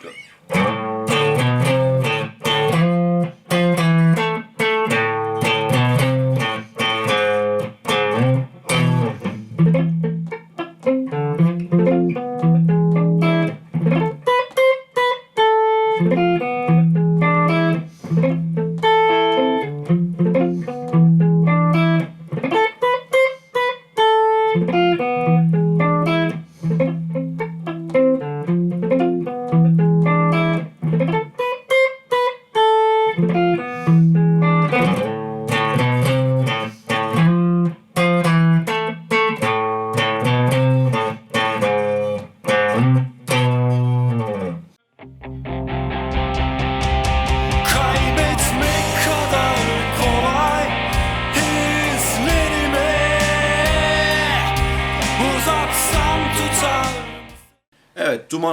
Good.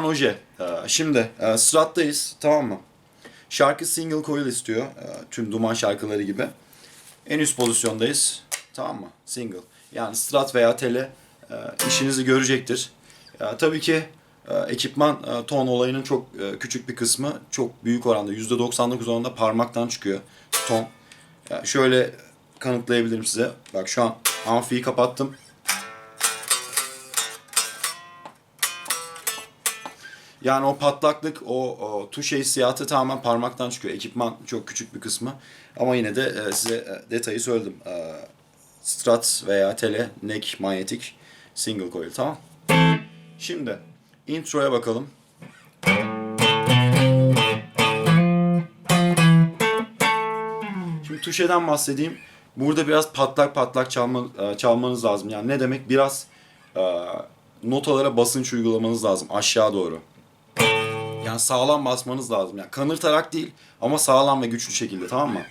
Oje. Ee, Şimdi e, Strat'tayız, tamam mı? Şarkı single coil istiyor, e, tüm Duman şarkıları gibi. En üst pozisyondayız, tamam mı? Single. Yani Strat veya Tele e, işinizi görecektir. Tabii ki ekipman ton olayının çok küçük bir kısmı, çok büyük oranda, %99 oranında parmaktan çıkıyor ton. Şöyle kanıtlayabilirim size. Bak şu an amfiyi kapattım. Yani o patlaklık, o, o tuş hissiyatı tamamen parmaktan çıkıyor. Ekipman çok küçük bir kısmı. Ama yine de e, size e, detayı söyledim. E, Strat veya Tele, Neck, Manyetik, Single Coil tamam. Şimdi introya bakalım. Şimdi tuşeden bahsedeyim. Burada biraz patlak patlak çalma, e, çalmanız lazım. Yani ne demek? Biraz e, notalara basınç uygulamanız lazım aşağı doğru. Yani sağlam basmanız lazım. Yani kanırtarak değil ama sağlam ve güçlü şekilde tamam mı?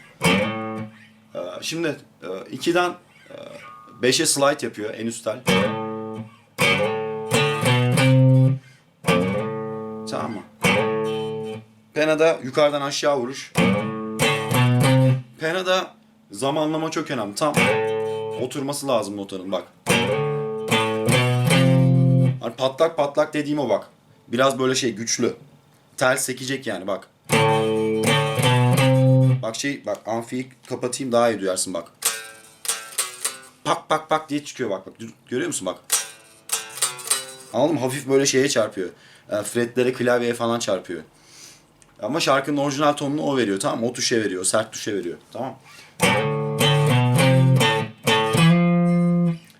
Ee, şimdi 2'den 5'e slide yapıyor en üst tel. Tamam mı? Pena'da yukarıdan aşağı vuruş. Pena'da zamanlama çok önemli. Tam oturması lazım notanın bak. Hani patlak patlak dediğim o bak. Biraz böyle şey güçlü. Tel sekecek yani bak. Bak şey bak amfiyi kapatayım daha iyi duyarsın bak. Pak pak pak diye çıkıyor bak bak. Görüyor musun bak. Anladın mı? Hafif böyle şeye çarpıyor. E, fretlere, klavyeye falan çarpıyor. Ama şarkının orijinal tonunu o veriyor tamam mı? O tuşa veriyor, sert tuşa veriyor. Tamam.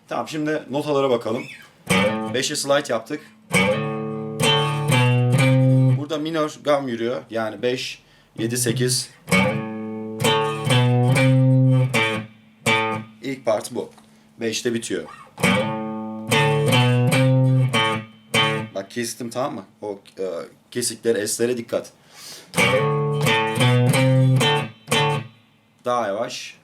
Tamam şimdi notalara bakalım. 5'e slide yaptık. Burada minor gam yürüyor. Yani 5, 7, 8. İlk part bu. 5'te bitiyor. Bak kestim tamam mı? O e, kesiklere, eslere dikkat. Daha yavaş.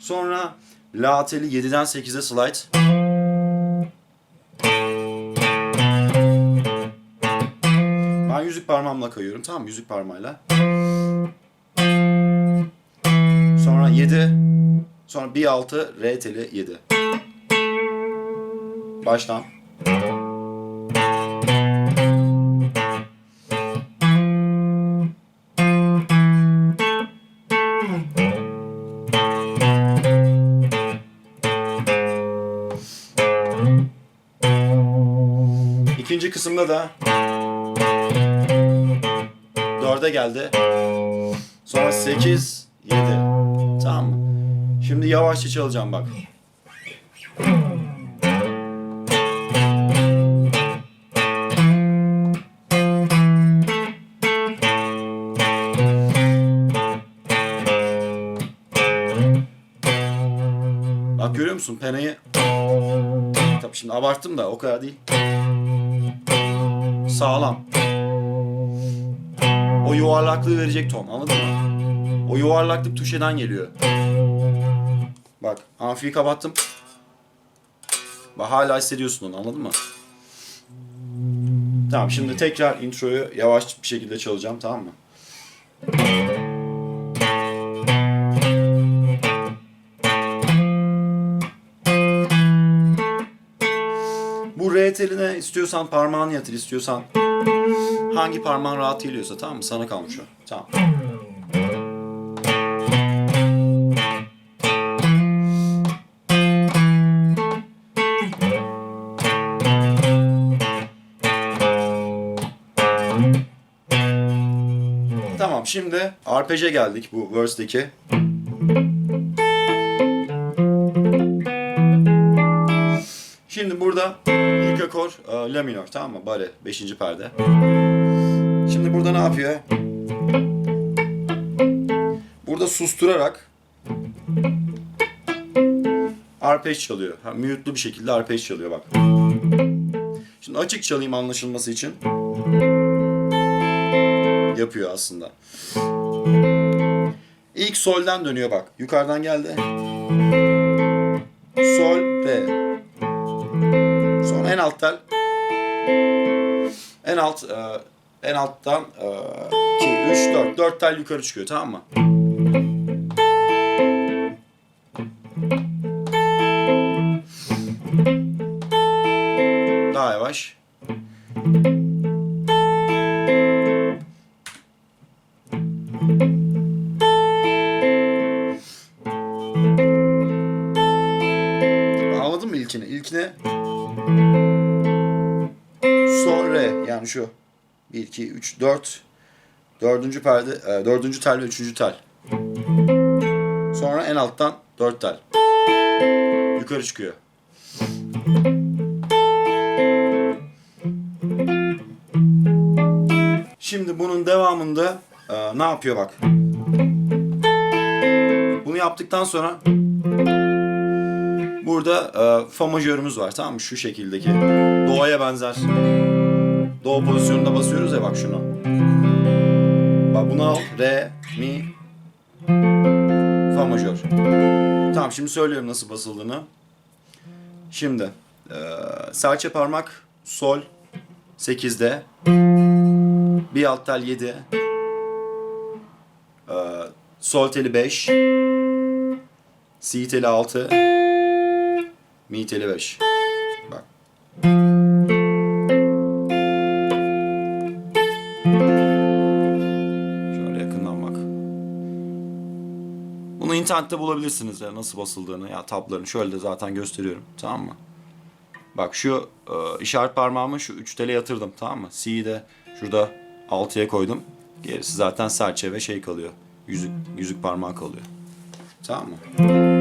Sonra La teli 7'den 8'e slide. Parmağımla kayıyorum tamam? Yüzük parmağıyla. Sonra 7. Sonra bir altı re teli 7. Baştan. İkinci kısımda da geldi. Sonra 8, 7. Tamam mı? Şimdi yavaşça çalacağım bak. Bak görüyor musun penayı? Tabii şimdi abarttım da o kadar değil. Sağlam. O yuvarlaklığı verecek ton anladın mı? O yuvarlaklık tuşeden geliyor. Bak amfiyi kapattım. Bak hala hissediyorsun onu anladın mı? Tamam şimdi tekrar introyu yavaş bir şekilde çalacağım tamam mı? Bu R teline istiyorsan parmağını yatır istiyorsan hangi parmağın rahat geliyorsa tamam mı? Sana kalmış o. Tamam. Tamam şimdi arpej'e geldik bu verse'deki. Şimdi burada ilk akor e, la minör tamam mı? Bare 5. perde. Şimdi burada ne yapıyor? Burada susturarak arpej çalıyor. Ha, mute'lu bir şekilde arpej çalıyor bak. Şimdi açık çalayım anlaşılması için. Yapıyor aslında. İlk solden dönüyor bak. Yukarıdan geldi. Sol, re. Sonra en alt tel. En alt e, en alttan 2 3 4 4 tel yukarı çıkıyor tamam mı? 1 2 3 4 dördüncü perde e, dördüncü tel ve üçüncü tel. Sonra en alttan dört tel. Yukarı çıkıyor. Şimdi bunun devamında e, ne yapıyor bak. Bunu yaptıktan sonra burada e, fa majörümüz var tamam mı? Şu şekildeki. Do'ya benzer. Do pozisyonunda basıyoruz ya bak şunu. Bak bunu al. Re, mi, fa majör. Tamam şimdi söylüyorum nasıl basıldığını. Şimdi e, serçe parmak sol 8'de. Bir alt tel 7. E, sol teli 5. Si teli 6. Mi teli 5. Bak. İnternette bulabilirsiniz ya nasıl basıldığını ya tablarını şöyle de zaten gösteriyorum tamam mı? Bak şu e, işaret parmağımı şu 3 tele yatırdım tamam mı? C'yi de şurada 6'ya koydum. Gerisi zaten serçe ve şey kalıyor. Yüzük yüzük parmağı kalıyor. Tamam mı?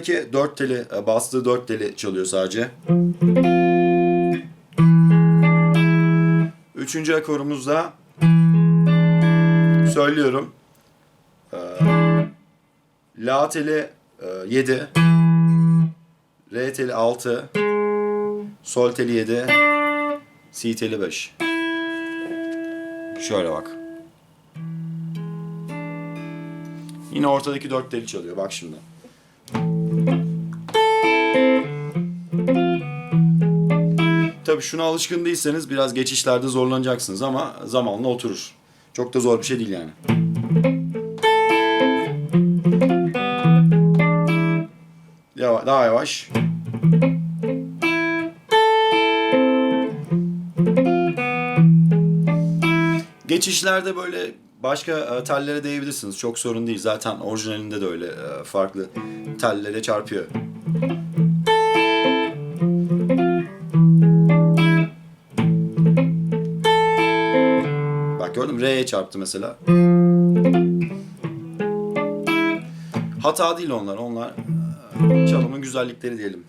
Burada ortadaki dört teli, e, bastığı dört teli çalıyor sadece. Üçüncü akorumuzda söylüyorum. Ee, La teli 7, Re teli 6, Sol teli 7, Si teli 5. Şöyle bak. Yine ortadaki dört teli çalıyor. Bak şimdi. Tabii şuna alışkın değilseniz biraz geçişlerde zorlanacaksınız ama zamanla oturur. Çok da zor bir şey değil yani. Yavaş, daha yavaş. Geçişlerde böyle başka e, tellere değebilirsiniz. Çok sorun değil. Zaten orijinalinde de öyle e, farklı tellere çarpıyor. Mü? Re'ye çarptı mesela. Hata değil onlar. Onlar e, çalımın güzellikleri diyelim.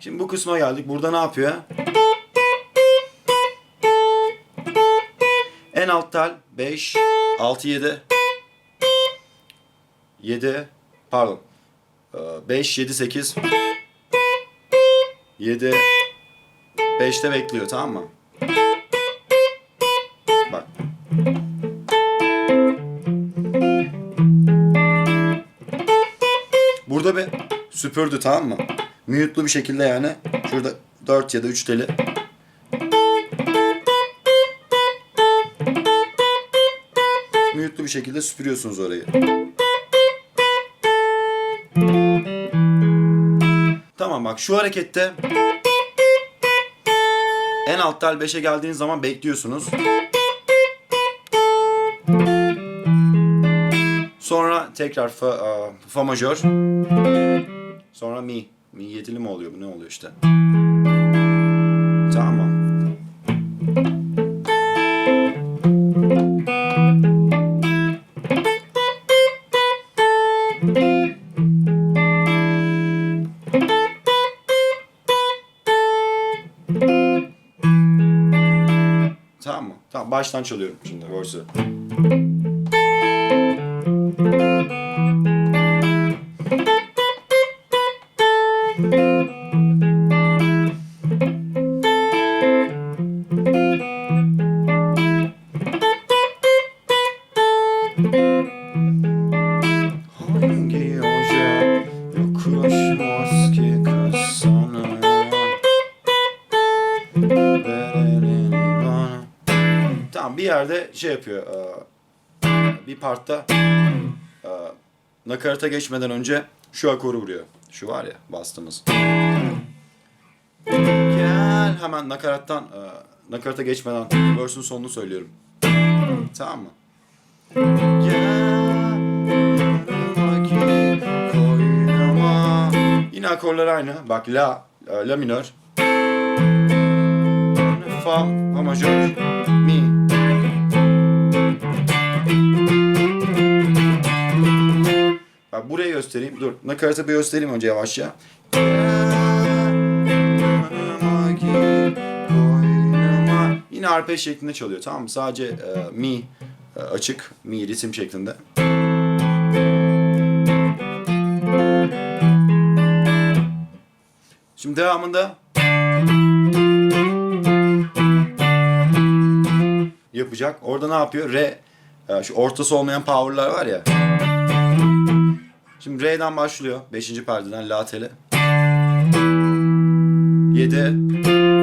Şimdi bu kısma geldik. Burada ne yapıyor? En alt tel 5, 6, 7. 7, pardon. 5, 7, 8. 7, 5'te bekliyor tamam mı? Bak. Burada bir süpürdü tamam mı? Mute'lu bir şekilde yani. Şurada 4 ya da 3 teli. Mute'lu bir şekilde süpürüyorsunuz orayı. Tamam bak şu harekette en alt tel 5'e geldiğiniz zaman bekliyorsunuz. Sonra tekrar fa, fa majör. Sonra mi. Mi yedili mi oluyor bu ne oluyor işte. Tamam. Baştan çalıyorum şimdi verse'ü. Bir yerde şey yapıyor e, Bir partta e, Nakarata geçmeden önce şu akoru vuruyor Şu var ya bastığımız Gel hemen nakarattan e, Nakarata geçmeden verse'ün sonunu söylüyorum Tamam mı? Yine akorlar aynı. Bak la, la minör. Fa, fa majör, buraya göstereyim. Dur. Nakaratı bir göstereyim önce yavaşça. Yine arpej şeklinde çalıyor tamam mı? Sadece e, mi e, açık. Mi ritim şeklinde. Şimdi devamında yapacak. Orada ne yapıyor? Re e, şu ortası olmayan power'lar var ya. Şimdi Re'den başlıyor. 5. perdeden La tele. 7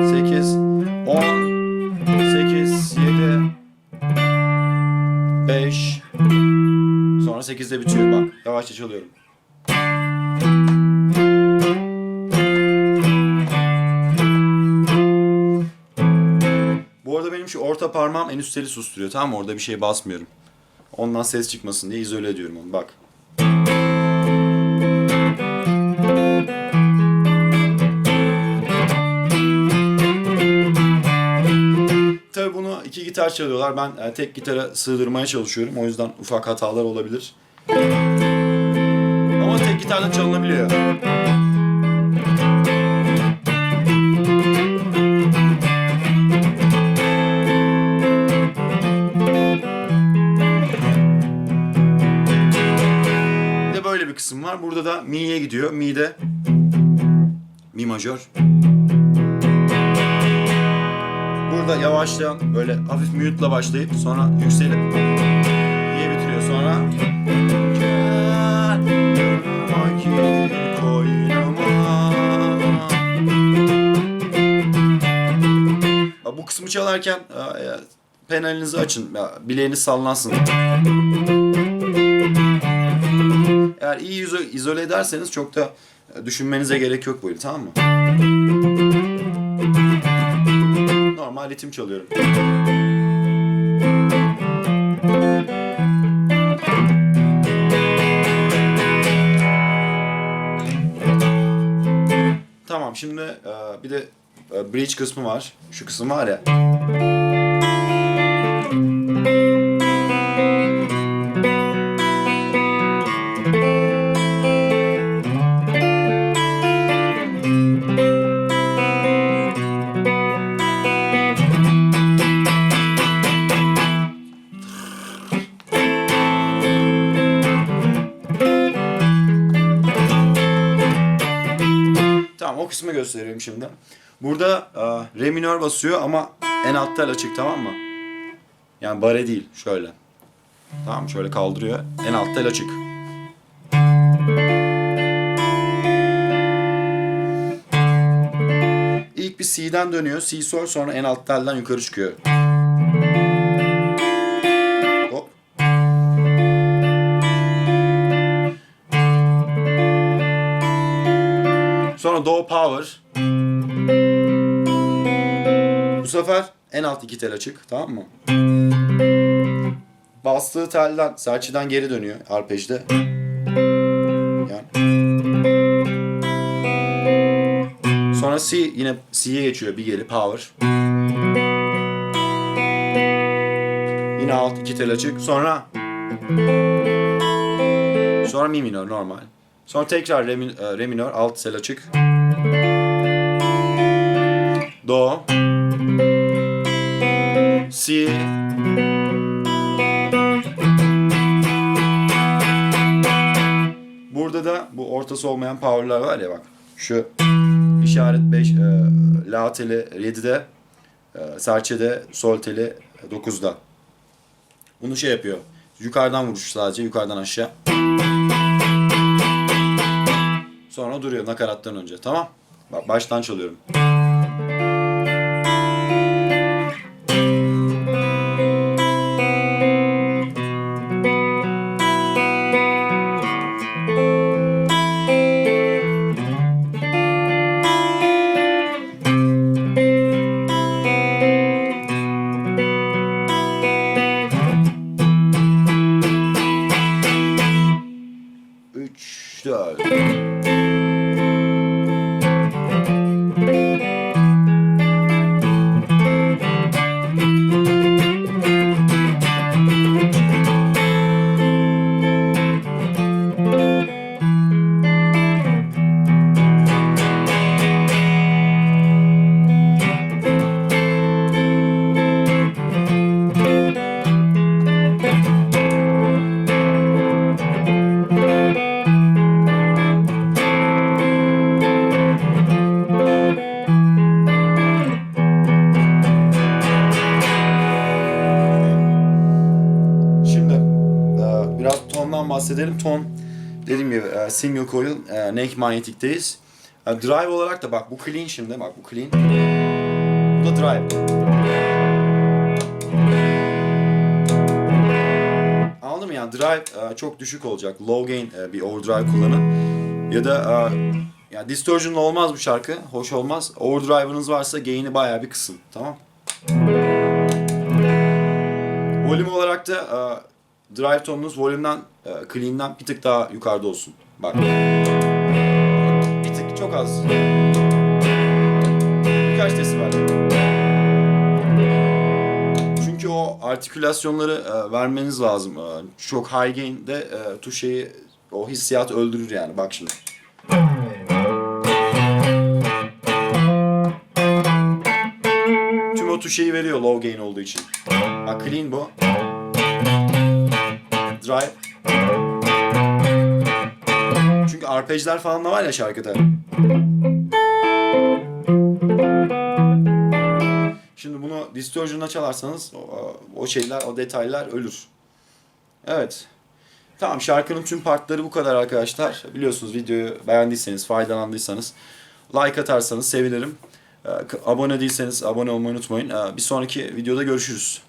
8 10 8 7 5 Sonra 8'de bitiyor. Bak yavaşça çalıyorum. Bu arada benim şu orta parmağım en üst teli susturuyor. Tamam? Orada bir şey basmıyorum. Ondan ses çıkmasın diye izole ediyorum onu. Bak. Tabii bunu iki gitar çalıyorlar. Ben e, tek gitara sığdırmaya çalışıyorum. O yüzden ufak hatalar olabilir. Ama tek gitarla çalınabiliyor. Bir de böyle bir kısım var. Burada da mi'ye gidiyor. Mi'de mi majör. Burada yavaşlayan böyle hafif mute'la başlayıp sonra yükselip diye bitiriyor. Sonra Bu kısmı çalarken e, e, penalinizi açın. Bileğiniz sallansın. Eğer iyi izo- izole ederseniz çok da e, düşünmenize gerek yok böyle tamam mı? Normal ritim çalıyorum. Tamam şimdi e, bir de e, bridge kısmı var. Şu kısım var ya. şimdi. Burada e, re minör basıyor ama en alt tel açık tamam mı? Yani bare değil şöyle. Tamam şöyle kaldırıyor. En alt tel açık. İlk bir C'den dönüyor. C sol sonra en alt telden yukarı çıkıyor. Sonra do power. Sefer en alt iki tel açık. Tamam mı? Bastığı telden, serçeden geri dönüyor arpejde. Yani. Sonra C yine C'ye geçiyor bir geri power. Yine alt iki tel açık. Sonra Sonra mi minör normal. Sonra tekrar re, e, re minör alt tel açık. Do. Si. Burada da bu ortası olmayan power'lar var ya bak. Şu işaret 5 e, la teli 7'de e, serçede sol teli 9'da. Bunu şey yapıyor. Yukarıdan vuruş sadece yukarıdan aşağı. Sonra duruyor nakarattan önce. Tamam? Bak baştan çalıyorum. Stern. Bahsedelim. Ton dediğim gibi e, single coil e, neck manyetikteyiz. E, Drive olarak da bak bu clean şimdi bak bu clean. Bu da drive. Anladın mı yani drive e, çok düşük olacak. Low gain e, bir overdrive kullanın. Ya da e, ya distortion'la olmaz bu şarkı. Hoş olmaz. Overdrive'ınız varsa gain'i bayağı bir kısın. Tamam? Volüm olarak da e, drive tonunuz volümden, e, clean'den bir tık daha yukarıda olsun. Bak. Bir tık çok az. Birkaç desibel. Çünkü o artikülasyonları e, vermeniz lazım. E, çok high gain'de e, tuşeyi o hissiyat öldürür yani. Bak şimdi. Tüm o tuşeyi veriyor low gain olduğu için. Bak clean bu. Drive. Çünkü arpejler falan da var ya şarkıda. Şimdi bunu distortion'da çalarsanız o, o şeyler, o detaylar ölür. Evet. Tamam şarkının tüm partları bu kadar arkadaşlar. Biliyorsunuz videoyu beğendiyseniz, faydalandıysanız like atarsanız sevinirim. Ee, Abone değilseniz abone olmayı unutmayın. Ee, Bir sonraki videoda görüşürüz.